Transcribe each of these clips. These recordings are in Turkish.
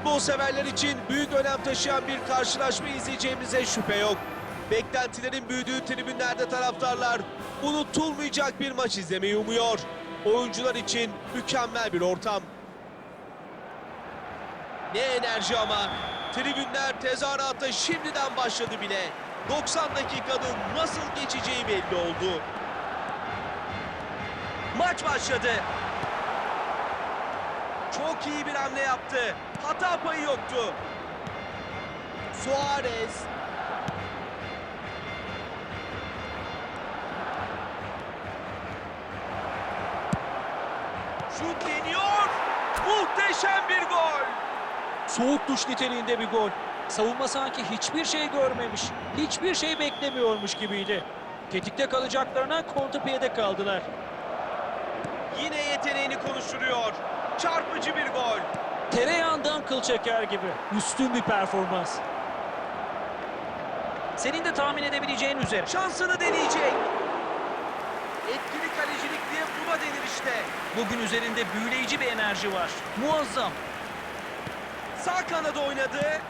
Futbol severler için büyük önem taşıyan bir karşılaşma izleyeceğimize şüphe yok. Beklentilerin büyüdüğü tribünlerde taraftarlar unutulmayacak bir maç izlemeyi umuyor. Oyuncular için mükemmel bir ortam. Ne enerji ama. Tribünler tezahürata şimdiden başladı bile. 90 dakikanın nasıl geçeceği belli oldu. Maç başladı. Çok iyi bir hamle yaptı. Hata payı yoktu. Suarez. Şut deniyor. Muhteşem bir gol. Soğuk duş niteliğinde bir gol. Savunma sanki hiçbir şey görmemiş, hiçbir şey beklemiyormuş gibiydi. Tetikte kalacaklarına kontrpiyede kaldılar. Yine yeteneğini konuşturuyor. Çarpıcı bir gol. Tereyağından kıl çeker gibi. Üstün bir performans. Senin de tahmin edebileceğin üzere. Şansını deneyecek. Etkili kalecilik diye buna denir işte. Bugün üzerinde büyüleyici bir enerji var. Muazzam. Sağ kanada oynadı.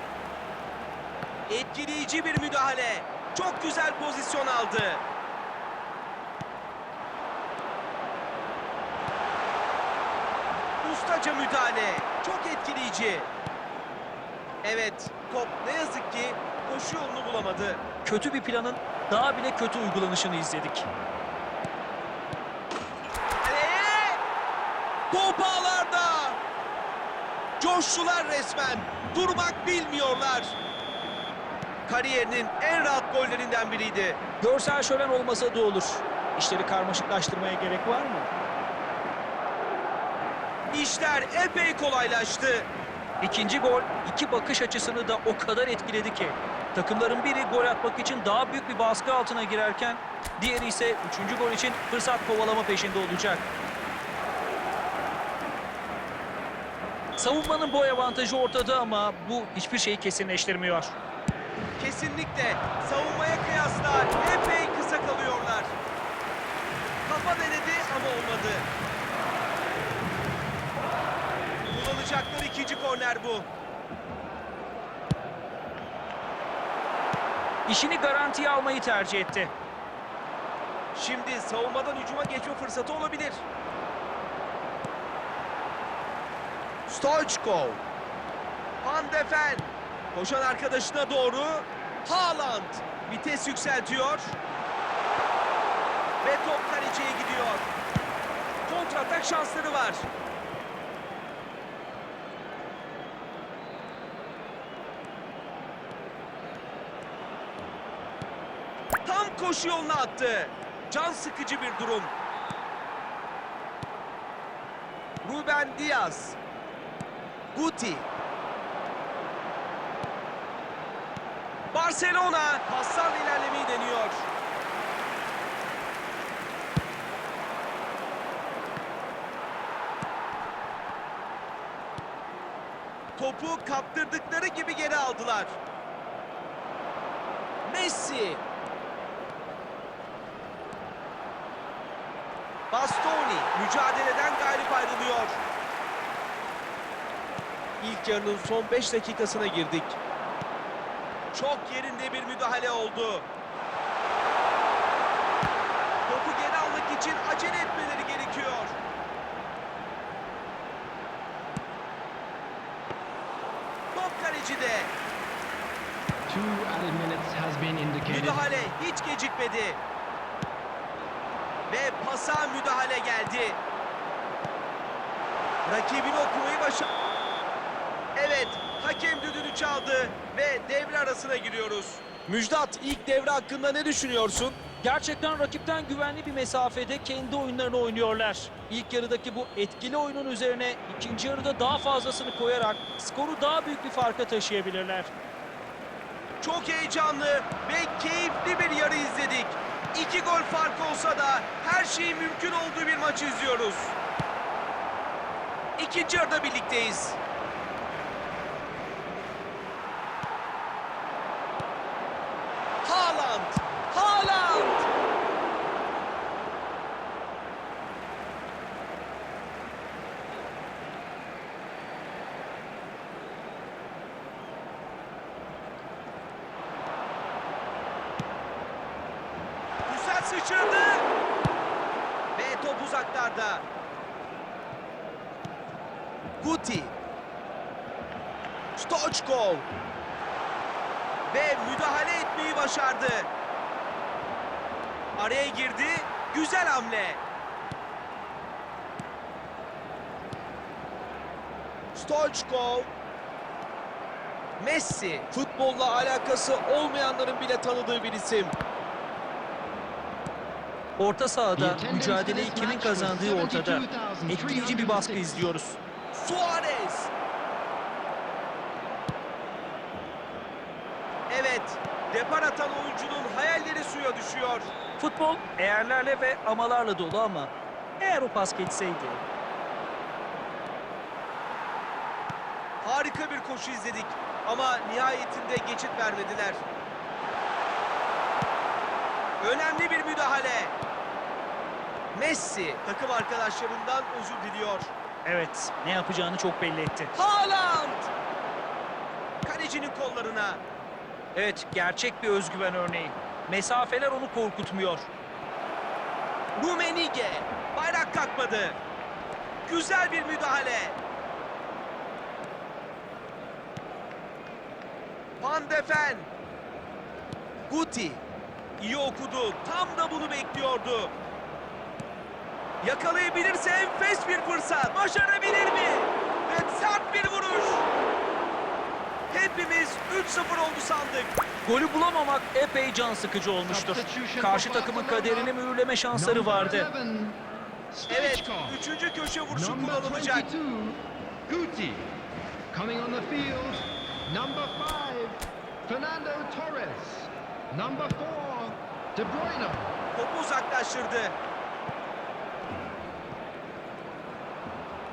Etkileyici bir müdahale. Çok güzel pozisyon aldı. Ustaca müdahale. Çok etkileyici. Evet, top ne yazık ki koşu yolunu bulamadı. Kötü bir planın daha bile kötü uygulanışını izledik. Kaleye! Top ağlarda! Coştular resmen. Durmak bilmiyorlar. Kariyerinin en rahat gollerinden biriydi. Görsel şölen olmasa da olur. İşleri karmaşıklaştırmaya gerek var mı? İşler epey kolaylaştı. İkinci gol iki bakış açısını da o kadar etkiledi ki. Takımların biri gol atmak için daha büyük bir baskı altına girerken diğeri ise üçüncü gol için fırsat kovalama peşinde olacak. Savunmanın boy avantajı ortada ama bu hiçbir şeyi kesinleştirmiyor. Kesinlikle savunmaya kıyasla epey kısa kalıyorlar. Kafa denedi ama olmadı. Kullanacakları ikinci korner bu. İşini garantiye almayı tercih etti. Şimdi savunmadan hücuma geçme fırsatı olabilir. Stoichkov. Van de Ven. Koşan arkadaşına doğru. Haaland. Vites yükseltiyor. Ve top kaleciye gidiyor. Kontratak şansları var. Tam koşu yoluna attı. Can sıkıcı bir durum. Ruben Diaz. Guti. Barcelona paslarla ilerlemeyi deniyor. Topu kaptırdıkları gibi geri aldılar. Messi. Bastoni mücadeleden galip ayrılıyor. İlk yarının son 5 dakikasına girdik. Çok yerinde bir müdahale oldu. Topu geri almak için acele etmeleri gerekiyor. Top kalecide. Müdahale hiç gecikmedi. Ve pasa müdahale geldi. Rakibini okumayı başar... Evet, hakem düdüğünü çaldı ve devre arasına giriyoruz. Müjdat, ilk devre hakkında ne düşünüyorsun? Gerçekten rakipten güvenli bir mesafede kendi oyunlarını oynuyorlar. İlk yarıdaki bu etkili oyunun üzerine ikinci yarıda daha fazlasını koyarak skoru daha büyük bir farka taşıyabilirler. Çok heyecanlı ve keyifli bir yarı izledik. İki gol fark olsa her şeyi mümkün olduğu bir maçı izliyoruz. İkinci yarıda birlikteyiz. Haaland! Haaland! Güzel sıçradı! Uzaklarda. Guti. Stoçkov. Ve müdahale etmeyi başardı. Araya girdi. Güzel hamle. Stoçkov. Messi. Futbolla alakası olmayanların bile tanıdığı bir isim. Orta sahada mücadeleyi kimin kazandığı ortada. 72,306. Etkileyici bir baskı izliyoruz. Suarez. Evet, depar atan oyuncunun hayalleri suya düşüyor. Futbol eğerlerle ve amalarla dolu ama eğer o pas geçseydi. Harika bir koşu izledik ama nihayetinde geçit vermediler. Önemli bir müdahale. Messi takım arkadaşlarından özür diliyor. Evet, ne yapacağını çok belli etti. Haaland! Kalecinin kollarına. Evet, gerçek bir özgüven örneği. Mesafeler onu korkutmuyor. Rumenige. Bayrak kalkmadı. Güzel bir müdahale. Van de Ven. Guti. İyi okudu. Tam da bunu bekliyordu. Yakalayabilirse enfes bir fırsat. Başarabilir mi? Ve sert bir vuruş. Hepimiz 3-0 oldu sandık. Golü bulamamak epey can sıkıcı olmuştur. Karşı takımın kaderini mühürleme şansları vardı. Evet, üçüncü köşe vuruşu kullanılacak. 22, Guti. Coming on the field, number five, Fernando Torres. Number four, De Bruyne. Topu uzaklaştırdı.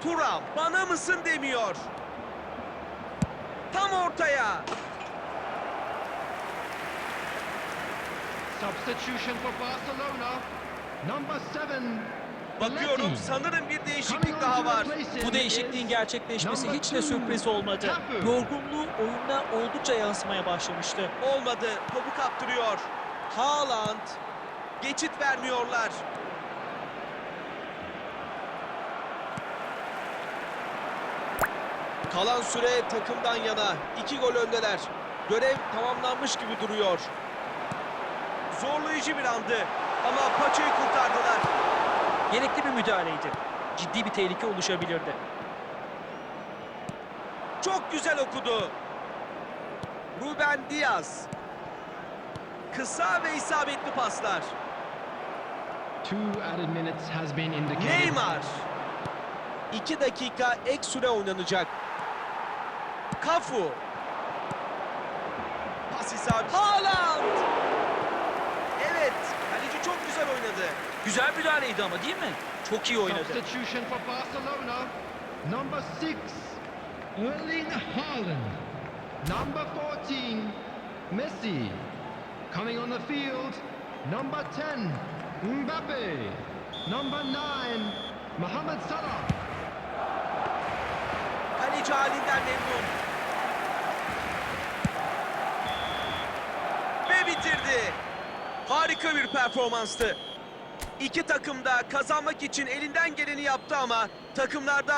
Turam bana mısın demiyor. Tam ortaya. Substitution for Barcelona, number seven, Bakıyorum sanırım bir değişiklik daha var. Bu değişikliğin gerçekleşmesi hiç de sürpriz olmadı. Yorgunluğu oyuna oldukça yansımaya başlamıştı. Olmadı. Topu kaptırıyor. Haaland. Geçit vermiyorlar. Kalan süre takımdan yana. İki gol öndeler. Görev tamamlanmış gibi duruyor. Zorlayıcı bir andı. Ama paçayı kurtardılar. Gerekli bir müdahaleydi. Ciddi bir tehlike oluşabilirdi. Çok güzel okudu. Ruben Diaz. Kısa ve isabetli paslar. Two added minutes has been indicated. Neymar. 2 dakika ek süre oynanacak. Kafu. Pas isabet. Haaland. Evet, kaleci çok güzel oynadı. Güzel müdahaleydi ama değil mi? Çok iyi oynadı. Substitution for Barcelona, number six, Erling Haaland. Number 14, Messi. Coming on the field, number 10, Mbappe. Number 9, Mohamed Salah. Kaleci halinden memnun. Ve bitirdi. Harika bir performanstı. İki takım da kazanmak için elinden geleni yaptı ama takımlardan